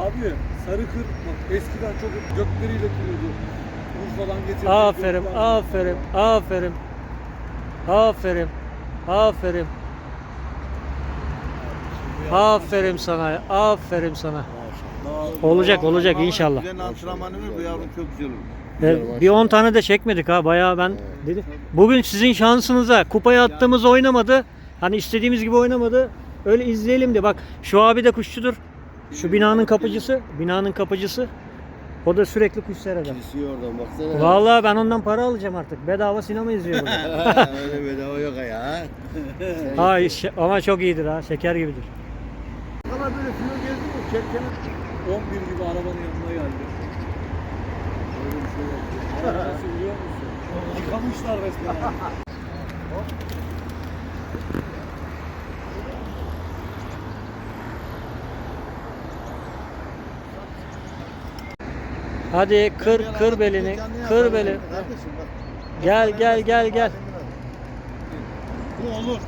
Abi Sarıkır bak eskiden çok gökleriyle kuruyordu. Urfa'dan getirdi. Aferin, aferin, aferin. Aferin. Aferin. Aferin sana. Aferin sana. Olacak, olacak inşallah. Güzel antrenmanı var bu yavrum çok güzel olur. Evet, bir 10 tane de çekmedik ha bayağı ben dedim. Bugün sizin şansınıza kupaya attığımız oynamadı. Hani istediğimiz gibi oynamadı. Öyle izleyelim de bak şu abi de kuşçudur. Şu binanın kapıcısı, binanın kapıcısı. O da sürekli kuş seyreder. Kesiyor oradan baksana. Vallahi ben ondan para alacağım artık. Bedava sinema izliyorum. Öyle bedava yok ya. ha ama çok iyidir ha. Şeker gibidir. Sana böyle filo gezdi mi? Kerkene 11 gibi arabanın yanına geldi. Öyle bir şey. Araba nasıl biliyor musun? Yıkamışlar resmen. Hadi kır kır belini. Kır belini. Gel gel gel gel. Bu olur.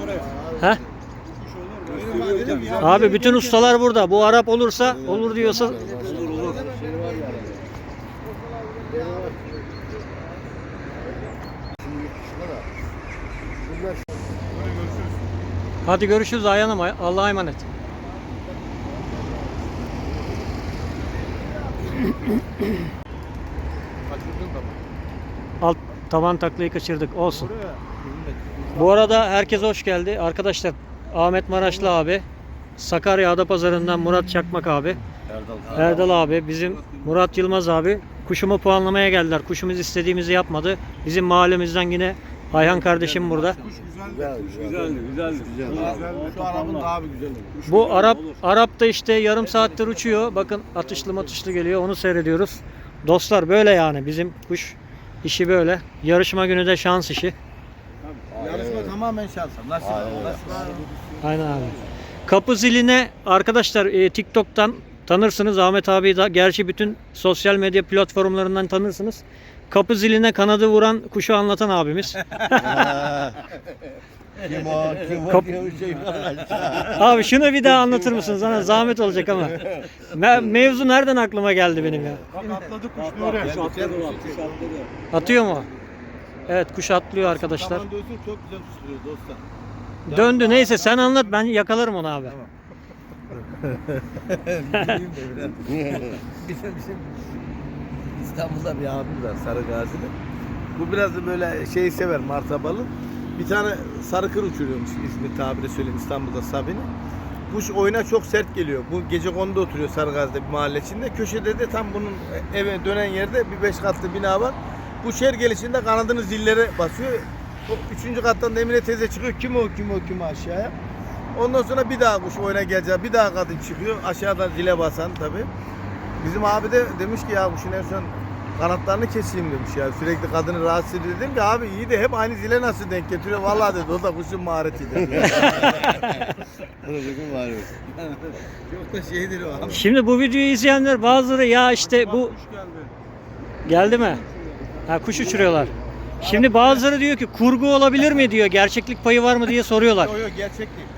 Doğru. Ha? Abi bütün ustalar burada. Bu Arap olursa olur diyorsa Olur olur. hadi görüşürüz Ayhan'ım. Allah'a emanet. Alt tavan taklayı kaçırdık. Olsun. Bu arada herkes hoş geldi. Arkadaşlar Ahmet Maraşlı abi, Sakarya Adapazarı'ndan Murat Çakmak abi, Erdal. Erdal abi, bizim Murat Yılmaz abi kuşumu puanlamaya geldiler. Kuşumuz istediğimizi yapmadı. Bizim mahallemizden yine Ayhan kardeşim burada. Güzel, Güzeldi, güzeldi. Güzel. Şu arabın daha bir güzel olur. Bu Arap Arap da işte yarım saattir uçuyor. Bakın atışlı matışlı geliyor. Onu seyrediyoruz. Dostlar böyle yani bizim kuş işi böyle. Yarışma günü de şans işi. Yarışma tamamen şans. Nasıl? Nasıl? Aynen abi. Kapı ziline arkadaşlar e, TikTok'tan tanırsınız. Ahmet abi da gerçi bütün sosyal medya platformlarından tanırsınız. Kapı ziline kanadı vuran kuşu anlatan abimiz. Kim o? Kim o Kap- diye bir şey var. Abi şunu bir daha anlatır mısınız? Sana zahmet olacak ama. Me- mevzu nereden aklıma geldi benim ya? Atladı kuş Nuri. Kuş atladı bak. Kuş atladı. Atıyor mu? Evet kuş atlıyor arkadaşlar. Dönsün çok güzel tutuyor dostlar. Döndü neyse sen anlat ben yakalarım onu abi. bizim bizim İstanbul'da bir abimiz var Sarı Gazi'de. Bu biraz da böyle şeyi sever martabalı. Bir tane sarı kır uçuruyormuş ismi tabiri söyleyeyim İstanbul'da Sabine. Kuş oyuna çok sert geliyor. Bu gece konuda oturuyor Sarıgazi'de bir mahalle içinde. Köşede de tam bunun eve dönen yerde bir beş katlı bina var. Kuş her gelişinde kanadını zillere basıyor. O üçüncü kattan da Emine teyze çıkıyor. Kim o kim o kim aşağıya. Ondan sonra bir daha kuş oyuna gelecek. Bir daha kadın çıkıyor. Aşağıdan zile basan tabi. Bizim abi de demiş ki ya kuşun en son kanatlarını keseyim demiş ya. Sürekli kadını rahatsız ediyor. Dedim ki abi iyi de hep aynı zile nasıl denk getiriyor? Vallahi dedi o da kuşun mahareti dedi. Çok da şeydir o abi. Şimdi bu videoyu izleyenler bazıları ya işte bu geldi mi? Ha kuş uçuruyorlar. Şimdi bazıları diyor ki kurgu olabilir mi diyor. Gerçeklik payı var mı diye soruyorlar. Yok yok gerçek değil.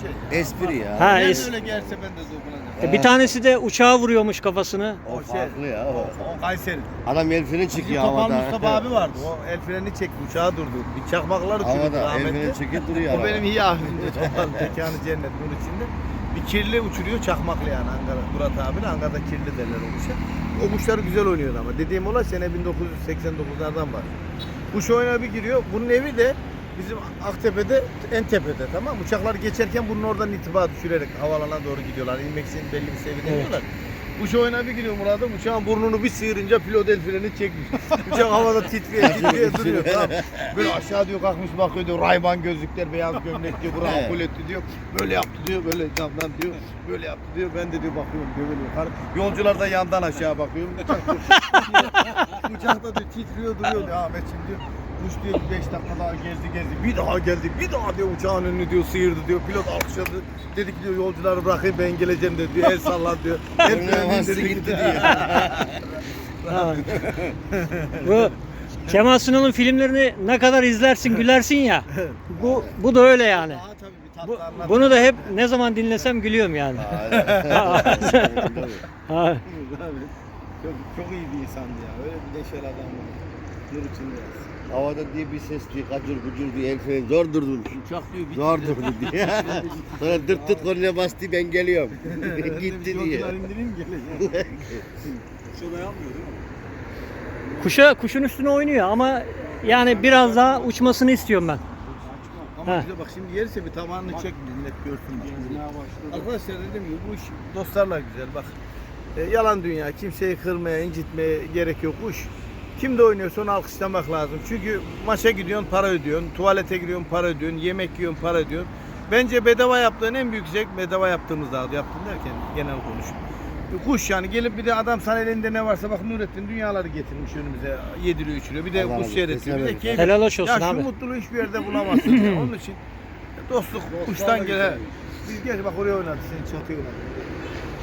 Şey. Espri ya. Ha, Ben es- öyle gelse ben de dokunacağım. E, bir tanesi de uçağa vuruyormuş kafasını. O farklı ya o. O Kayseri. Adam el freni Bizim çekiyor Topal havada. Mustafa abi vardı. O el freni çekti. Uçağı durdu. Bir çakmaklar uçurdu Havada el rahmetli. freni çekip duruyor O araba. benim iyi abimdi. Topal mekanı cennet nur içinde. Bir kirli uçuruyor çakmaklı yani Ankara. Murat abi de Ankara'da kirli derler o kuşa. O kuşlar güzel oynuyordu ama. Dediğim olay sene 1989'lardan var. Kuş oyuna bir giriyor. Bunun evi de bizim Aktepe'de en tepede tamam mı? Uçaklar geçerken bunun oradan itibar düşürerek havalana doğru gidiyorlar. İnmek için belli bir seviyede Evet. iniyorlar. Kuş oyuna bir giriyor Murat'ım. Uçağın burnunu bir sıyırınca pilot el freni çekmiş. Uçak havada titriyor, titriyor duruyor. Tamam. Böyle aşağı diyor kalkmış bakıyor diyor. Rayban gözlükler, beyaz gömlek diyor. Bura ampul etti diyor. Böyle yaptı diyor. Böyle camdan diyor. Böyle yaptı diyor. Ben de diyor bakıyorum diyor böyle yukarı. Yolcular da yandan aşağı bakıyorum. Uçak. Uçakta diyor titriyor duruyor diyor. Ahmetciğim diyor. Kuş diyor 5 dakika daha gezdi gezdi. Bir daha geldi. Bir daha diyor uçağın önünü diyor sıyırdı diyor. Pilot alkışladı. Dedi ki diyor yolcuları bırakayım ben geleceğim dedi diyor. El sallan diyor. Hep indirdi gitti diyor. Bu Kemal Sunal'ın filmlerini ne kadar izlersin gülersin ya. Bu bu da öyle yani. Daha tabii bir tatlı anlat. Bunu da hep ne zaman dinlesem gülüyorum yani. Ha, çok, çok iyi bir insandı ya. Öyle bir neşeli adam Nur içinde yazsın. Havada diye bir ses diye kacır gucur diye el freni zor durdum. Uçak diyor bitti. Zor durdu diye. Sonra dırt dırt kornaya bastı ben geliyorum. Gitti diye. Yolcular indireyim geleceğim. Şurada yapmıyor değil mi? Kuşa kuşun üstüne oynuyor ama yani biraz daha uçmasını istiyorum ben. Ama Ha. bize bak şimdi yerse bir tabağını çek millet görsün. bak. Arkadaşlar dediğim gibi bu iş dostlarla güzel bak. E, yalan dünya. Kimseyi kırmaya, incitmeye gerek yok. Bu iş kimde oynuyorsa onu alkışlamak lazım. Çünkü maça gidiyorsun para ödüyorsun. Tuvalete giriyorsun para ödüyorsun. Yemek yiyorsun para ödüyorsun. Bence bedava yaptığın en büyük zevk bedava yaptığımız daha yaptım derken genel konuş. Kuş yani gelip bir de adam sana elinde ne varsa bak Nurettin dünyaları getirmiş önümüze yediriyor içiriyor. Bir de Allah kuş seyretiyor. Bir de keyif. Helal hoş olsun ya şu abi. mutluluğu hiçbir yerde bulamazsın. ya. Onun için dostluk kuştan gele. Biz gel bak oraya oynadı seni çatıya oynadı.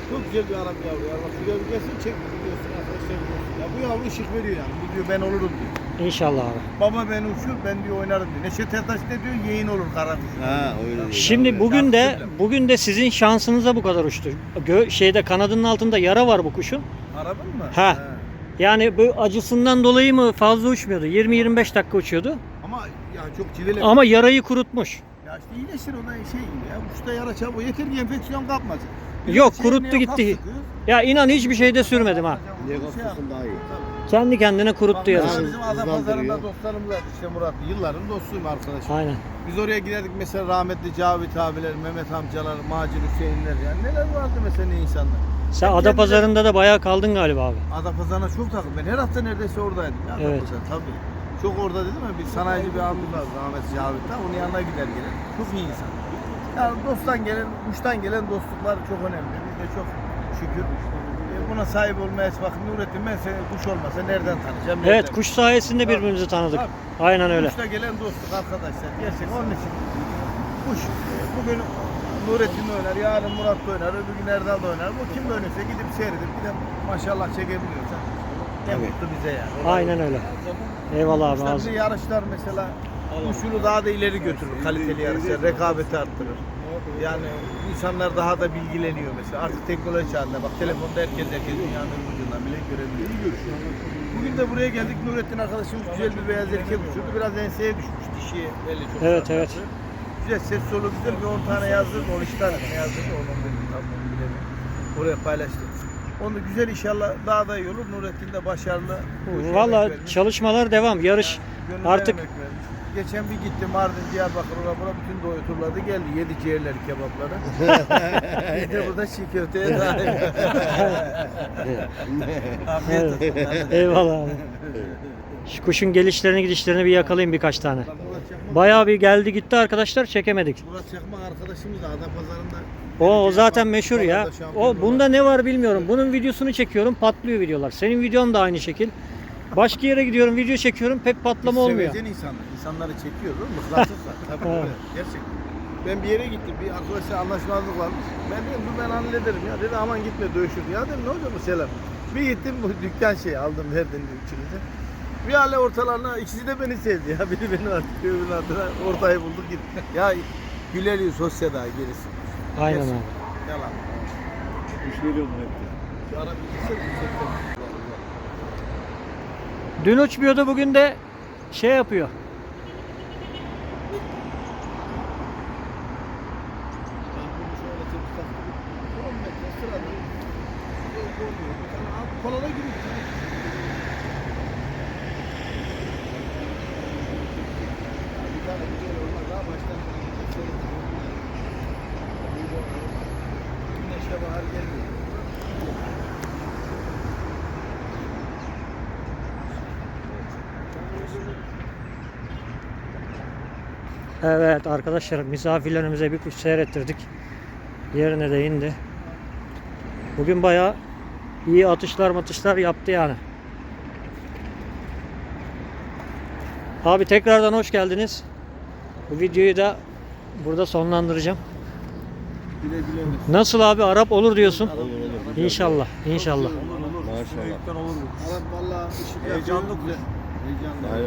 Çok güzel bir Arap yavru ya. Bak şuraya bir gelsin çek. Ya bu yavru ışık veriyor yani. Bu diyor ben olurum diyor. İnşallah abi. Baba beni uçur ben diyor oynarım diyor. Neşet Ertaş ne diyor? Yeğen olur kara kuş. Ha öyle. Şimdi bugün de bugün de sizin şansınıza bu kadar uçtu. Gö- şeyde kanadının altında yara var bu kuşun. Arabın mı? Ha. Yani bu acısından dolayı mı fazla uçmuyordu? 20-25 dakika uçuyordu. Ama ya çok çileli. Ama yarayı kurutmuş. Ya işte iyileşir o da şey gibi ya. Kuşta yara çabuk. Yeter ki enfeksiyon kapmasın. Yok, de kuruttu gitti. Ya inan hiçbir şeyde sürmedim ha. Niye Şey korkuyorsun daha iyi. Kendi kendine kuruttu Bak, yarısını. Bizim Ada Hızlandırıyor. Pazarı'nda dostlarımız var. İşte Murat. Yılların dostuyum arkadaşım. Aynen. Biz oraya giderdik mesela rahmetli Cavit abiler, Mehmet amcalar, Macir Hüseyinler yani neler vardı mesela ne insanlar. Sen Ben Adapazarı'nda da bayağı kaldın galiba abi. Adapazarı'na çok takım. Ben her hafta neredeyse oradaydım. Ya, Evet. Adapazarı, tabii. Çok orada dedim ya bir sanayici bir abimiz var rahmetli Cavit'te. Onun yanına gider gelir. Çok iyi insan. Yani dosttan gelen, kuştan gelen dostluklar çok önemli. Biz de çok şükür e, buna sahip olmaya bakın Nurettin ben seni kuş olmasa nereden tanıyacağım? Evet nereden- kuş sayesinde birbirimizi tanıdık. Aynen öyle. Kuşla gelen dostluk arkadaşlar. Gerçekten onun için kuş bugün Nurettin oynar, yarın Murat da oynar, öbür gün Erdal da oynar. Bu kim oynarsa gidip seyredip bir de maşallah çekebiliyorsa ne Evet. mutlu bize yani. Olay Aynen öyle. Eyvallah abi. Ağzı- bizi yarışlar mesela kuşunu daha da ileri götürür. Kaliteli yarışlar, rekabeti arttırır. Yani insanlar daha da bilgileniyor mesela. Artık teknoloji çağında bak telefonda herkes herkes dünyanın ucundan bile görebiliyor. Bugün de buraya geldik. Nurettin arkadaşımız güzel bir beyaz erkek uçurdu. Biraz enseye düşmüş. Dişiye belli çok Evet, evet. Güzel ses solu güzel. Bir 10 tane yazdırdı. 12 tane? Onu dedim tam onu bilemiyorum. Oraya paylaştık. Onu güzel inşallah daha da iyi olur. Nurettin de başarılı. Valla çalışmalar devam. Yarış Gönülden artık. Geçen bir gitti Mardin, Diyarbakır, oraya bura bütün doğu turladı geldi. Yedi ciğerleri, kebapları. bir de burada çiğ köfteye dahil. Afiyet olsun. Eyvallah abi. Şu kuşun gelişlerini gidişlerini bir yakalayayım birkaç tane. Bayağı bir geldi gitti arkadaşlar çekemedik. Murat Çakmak arkadaşımız da Adapazarı'nda. O, o zaten meşhur ya. O bunda ne var bilmiyorum. Bunun videosunu çekiyorum patlıyor videolar. Senin videon da aynı şekil. Başka yere gidiyorum video çekiyorum pek patlama olmuyor. Sevecen insanlar. İnsanları çekiyor değil mi? Tabii öyle. Gerçekten. Ben bir yere gittim. Bir arkadaşla anlaşmazlık varmış. Ben dedim dur ben hallederim ya. Dedi aman gitme dövüşür. Ya dedim ne olacak bu selam. Bir gittim bu dükkan şey aldım verdim çıkınca. Bir hale ortalarına ikisi de beni sevdi ya. Biri beni attı, öbürünü attılar. Ortayı bulduk gittik. Ya güleliyor sosyal daha gerisi. Aynen abi. Yalan. Hep? Şu ara bir yüksekten. Dün uçmuyordu bugün de şey yapıyor. Ben bunu şöyle tepki taktım. 10 metre sırada. Yol koyuyor. Bir tane abi kolona giriyor. Bir tane güzel olmaz daha baştan Güneşle bahar gelmiyor. Evet arkadaşlar misafirlerimize bir kuş seyrettirdik. Yerine de indi. Bugün bayağı iyi atışlar matışlar yaptı yani. Abi tekrardan hoş geldiniz. Bu videoyu da burada sonlandıracağım. Bile bilemez. Nasıl abi Arap olur diyorsun? Olur olur. İnşallah, inşallah. Olur olur. Maşallah. Olur. Arap valla Heyecanlı. Heyecanlı.